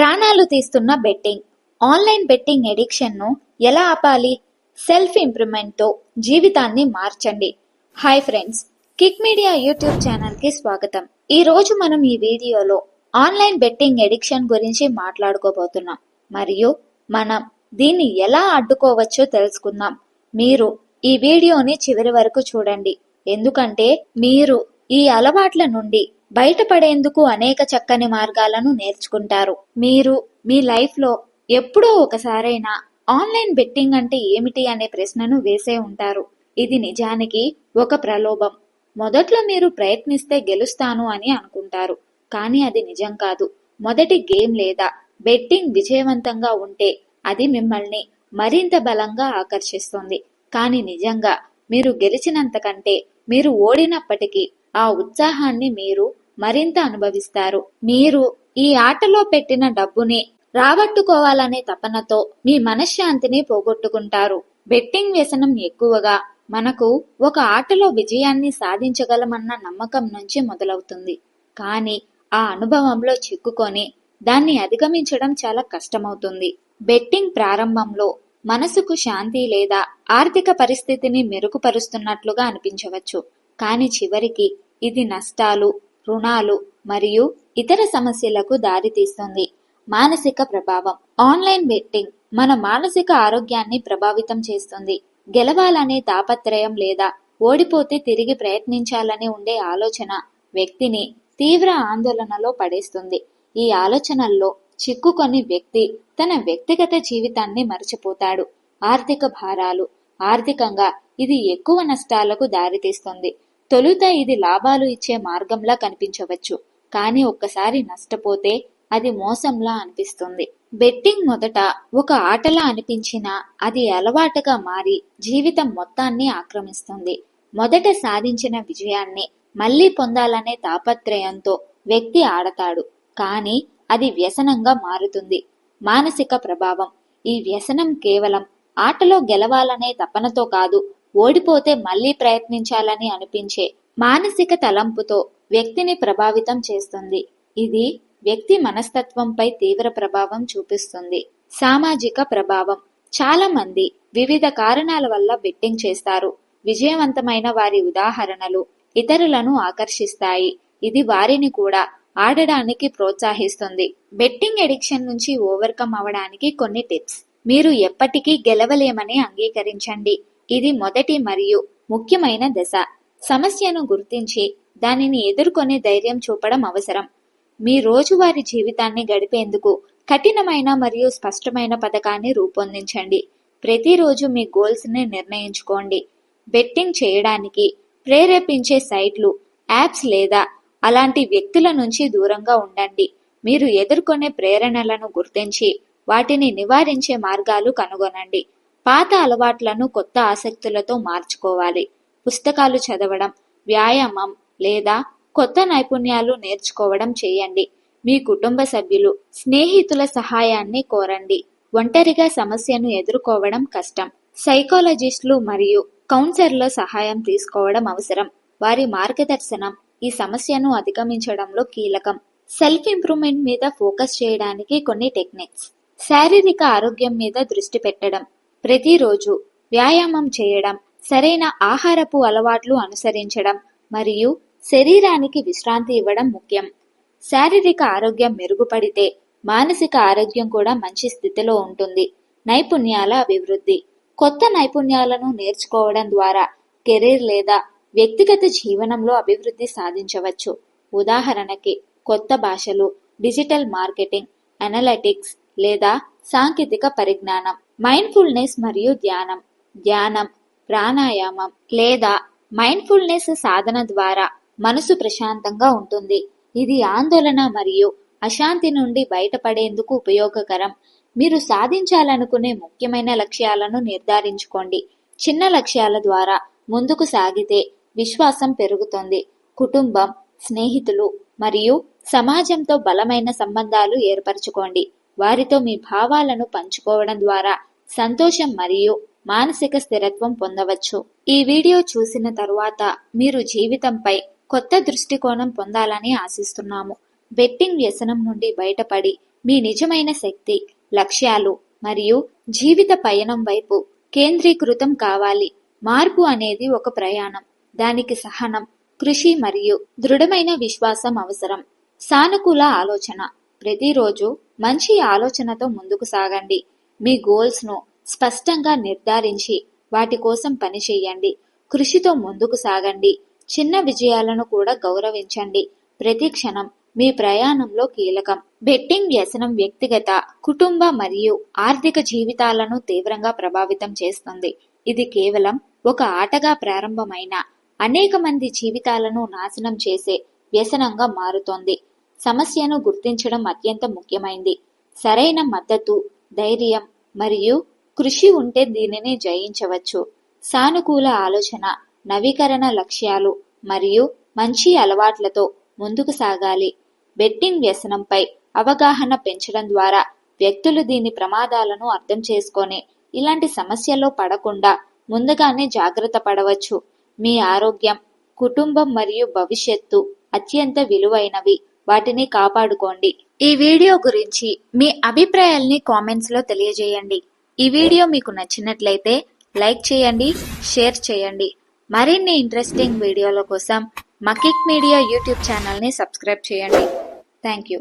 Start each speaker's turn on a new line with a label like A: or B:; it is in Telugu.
A: ప్రాణాలు తీస్తున్న బెట్టింగ్. ఆన్లైన్ బెట్టింగ్ ఎడిక్షన్ను ఎలా ఆపాలి? సెల్ఫ్ ఇంప్రూవ్మెంట్తో జీవితాన్ని మార్చండి. Hi friends Kick Media YouTube ఛానల్కి స్వాగతం. ఈరోజు మనం ఈ వీడియోలో ఆన్లైన్ బెట్టింగ్ ఎడిక్షన్ గురించి మాట్లాడుకోబోతున్నాం. మరియు మనం దీన్ని ఎలా అడ్డుకోవచ్చో తెలుసుకుందాం. మీరు ఈ వీడియోని చివరి వరకు చూడండి. ఎందుకంటే మీరు ఈ అలవాట్ల నుండి బయటపడేందుకు అనేక చక్కని మార్గాలను నేర్చుకుంటారు. మీరు మీ లైఫ్లో ఎప్పుడో ఒకసారైనా ఆన్లైన్ బెట్టింగ్ అంటే ఏమిటి అనే ప్రశ్నను వేసే ఉంటారు. ఇది నిజానికి ఒక ప్రలోభం. మొదట్లో మీరు ప్రయత్నిస్తే గెలుస్తాను అని అనుకుంటారు. కానీ అది నిజం కాదు. మొదటి గేమ్ లేదా బెట్టింగ్ విజయవంతంగా ఉంటే అది మిమ్మల్ని మరింత బలంగా ఆకర్షిస్తుంది. కానీ నిజంగా మీరు గెలిచినంతకంటే మీరు ఓడినప్పటికీ ఆ ఉత్సాహాన్ని మీరు మరింత అనుభవిస్తారు. మీరు ఈ ఆటలో పెట్టిన డబ్బుని రాబట్టుకోవాలనే తపనతో మీ మనశ్శాంతిని పోగొట్టుకుంటారు. బెట్టింగ్ వ్యసనం ఎక్కువగా మనకు ఒక ఆటలో విజయాన్ని సాధించగలమన్న నమ్మకం నుంచి మొదలవుతుంది. కానీ ఆ అనుభవంలో చిక్కుకొని దాన్ని అధిగమించడం చాలా కష్టమవుతుంది. బెట్టింగ్ ప్రారంభంలో మనసుకు శాంతి లేదా ఆర్థిక పరిస్థితిని మెరుగుపరుస్తున్నట్లుగా అనిపించవచ్చు. కానీ చివరికి ఇది నష్టాలు రుణాలు మరియు ఇతర సమస్యలకు దారితీస్తుంది. మానసిక ప్రభావం. ఆన్లైన్ బెట్టింగ్ మన మానసిక ఆరోగ్యాన్ని ప్రభావితం చేస్తుంది. గెలవాలనే తాపత్రయం లేదా ఓడిపోతే తిరిగి ప్రయత్నించాలని ఉండే ఆలోచన వ్యక్తిని తీవ్ర ఆందోళనలో పడేస్తుంది. ఈ ఆలోచనల్లో చిక్కుకొని వ్యక్తి తన వ్యక్తిగత జీవితాన్ని మరచిపోతాడు. ఆర్థిక భారాలు. ఆర్థికంగా ఇది ఎక్కువ నష్టాలకు దారితీస్తుంది. తొలుత ఇది లాభాలు ఇచ్చే మార్గంలా కనిపించవచ్చు. కానీ ఒక్కసారి నష్టపోతే అది మోసంలా అనిపిస్తుంది. బెట్టింగ్ మొదట ఒక ఆటలా అనిపించినా అది అలవాటుగా మారి జీవితం మొత్తాన్ని ఆక్రమిస్తుంది. మొదట సాధించిన విజయాన్ని మళ్ళీ పొందాలనే తాపత్రయంతో వ్యక్తి ఆడతాడు. కానీ అది వ్యసనంగా మారుతుంది. మానసిక ప్రభావం. ఈ వ్యసనం కేవలం ఆటలో గెలవాలనే తపనతో కాదు ఓడిపోతే మళ్ళీ ప్రయత్నించాలని అనిపించే మానసిక తలంపుతో వ్యక్తిని ప్రభావితం చేస్తుంది. ఇది వ్యక్తి మనస్తత్వంపై తీవ్ర ప్రభావం చూపిస్తుంది. సామాజిక ప్రభావం. చాలా మంది వివిధ కారణాల వల్ల బెట్టింగ్ చేస్తారు. విజయవంతమైన వారి ఉదాహరణలు ఇతరులను ఆకర్షిస్తాయి. ఇది వారిని కూడా ఆడడానికి ప్రోత్సహిస్తుంది. బెట్టింగ్ ఎడిక్షన్ నుంచి ఓవర్కమ్ అవడానికి కొన్ని టిప్స్. మీరు ఎప్పటికీ గెలవలేమని అంగీకరించండి. ఇది మొదటి మరియు ముఖ్యమైన దశ. సమస్యను గుర్తించి దానిని ఎదుర్కొనే ధైర్యం చూపడం అవసరం. మీ రోజువారీ జీవితాన్ని గడిపేందుకు కఠినమైన మరియు స్పష్టమైన పథకాన్ని రూపొందించండి. ప్రతిరోజు మీ గోల్స్ని నిర్ణయించుకోండి. బెట్టింగ్ చేయడానికి ప్రేరేపించే సైట్లు యాప్స్ లేదా అలాంటి వ్యక్తుల నుంచి దూరంగా ఉండండి. మీరు ఎదుర్కొనే ప్రేరణలను గుర్తించి వాటిని నివారించే మార్గాలు కనుగొనండి. పాత అలవాట్లను కొత్త ఆసక్తులతో మార్చుకోవాలి. పుస్తకాలు చదవడం వ్యాయామం లేదా కొత్త నైపుణ్యాలు నేర్చుకోవడం చేయండి. మీ కుటుంబ సభ్యులు స్నేహితుల సహాయాన్ని కోరండి. ఒంటరిగా సమస్యను ఎదుర్కోవడం కష్టం. సైకాలజిస్టులు మరియు కౌన్సర్ల సహాయం తీసుకోవడం అవసరం. వారి మార్గదర్శనం ఈ సమస్యను అధిగమించడంలో కీలకం. సెల్ఫ్ ఇంప్రూవ్మెంట్ మీద ఫోకస్ చేయడానికి కొన్ని టెక్నిక్స్. శారీరక ఆరోగ్యం మీద దృష్టి పెట్టడం. ప్రతిరోజు వ్యాయామం చేయడం సరైన ఆహారపు అలవాట్లు అనుసరించడం మరియు శరీరానికి విశ్రాంతి ఇవ్వడం ముఖ్యం. శారీరక ఆరోగ్యం మెరుగుపడితే మానసిక ఆరోగ్యం కూడా మంచి స్థితిలో ఉంటుంది. నైపుణ్యాల అభివృద్ధి. కొత్త నైపుణ్యాలను నేర్చుకోవడం ద్వారా కెరీర్ లేదా వ్యక్తిగత జీవనంలో అభివృద్ధి సాధించవచ్చు. ఉదాహరణకి కొత్త భాషలు డిజిటల్ మార్కెటింగ్ అనలటిక్స్ లేదా సాంకేతిక పరిజ్ఞానం మైండ్ఫుల్నెస్ మరియు ధ్యానం ధ్యానం ప్రాణాయామం లేదా మైండ్ఫుల్నెస్ సాధన ద్వారా మనసు ప్రశాంతంగా ఉంటుంది. ఇది ఆందోళన మరియు అశాంతి నుండి బయటపడేందుకు ఉపయోగకరం. మీరు సాధించాలనుకునే ముఖ్యమైన లక్ష్యాలను నిర్ధారించుకోండి. చిన్న లక్ష్యాల ద్వారా ముందుకు సాగితే విశ్వాసం పెరుగుతుంది. కుటుంబం స్నేహితులు మరియు సమాజంతో బలమైన సంబంధాలు ఏర్పరచుకోండి. వారితో మీ భావాలను పంచుకోవడం ద్వారా సంతోషం మరియు మానసిక స్థిరత్వం పొందవచ్చు. ఈ వీడియో చూసిన తరువాత మీరు జీవితంపై కొత్త దృష్టికోణం పొందాలని ఆశిస్తున్నాము. బెట్టింగ్ వ్యసనం నుండి బయటపడి మీ నిజమైన శక్తి లక్ష్యాలు మరియు జీవిత పయనం వైపు కేంద్రీకృతం కావాలి. మార్పు అనేది ఒక ప్రయాణం. దానికి సహనం కృషి మరియు దృఢమైన విశ్వాసం అవసరం. సానుకూల ఆలోచన. ప్రతిరోజు మంచి ఆలోచనతో ముందుకు సాగండి. మీ గోల్స్ను స్పష్టంగా నిర్ధారించి వాటి కోసం పనిచేయండి కృషితో ముందుకు సాగండి. చిన్న విజయాలను కూడా గౌరవించండి. ప్రతి క్షణం మీ ప్రయాణంలో కీలకం. బెట్టింగ్ వ్యసనం వ్యక్తిగత కుటుంబ మరియు ఆర్థిక జీవితాలను తీవ్రంగా ప్రభావితం చేస్తుంది. ఇది కేవలం ఒక ఆటగా ప్రారంభమైన అనేక మంది జీవితాలను నాశనం చేసే వ్యసనంగా మారుతోంది. సమస్యను గుర్తించడం అత్యంత ముఖ్యమైంది. సరైన మద్దతు ధైర్యం మరియు కృషి ఉంటే దీనిని జయించవచ్చు. సానుకూల ఆలోచన నవీకరణ లక్ష్యాలు మరియు మంచి అలవాట్లతో ముందుకు సాగాలి. బెట్టింగ్ వ్యసనంపై అవగాహన పెంచడం ద్వారా వ్యక్తులు దీని ప్రమాదాలను అర్థం చేసుకొని ఇలాంటి సమస్యల్లో పడకుండా ముందుగానే జాగ్రత్త పడవచ్చు. మీ ఆరోగ్యం కుటుంబం మరియు భవిష్యత్తు అత్యంత విలువైనవి. వాటిని కాపాడుకోండి. ఈ వీడియో గురించి మీ అభిప్రాయాల్ని కామెంట్స్లో తెలియజేయండి. ఈ వీడియో మీకు నచ్చినట్లయితే లైక్ చేయండి షేర్ చేయండి. మరిన్ని ఇంట్రెస్టింగ్ వీడియోల కోసం మకిక్ మీడియా యూట్యూబ్ ఛానల్ని సబ్స్క్రైబ్ చేయండి. Thank you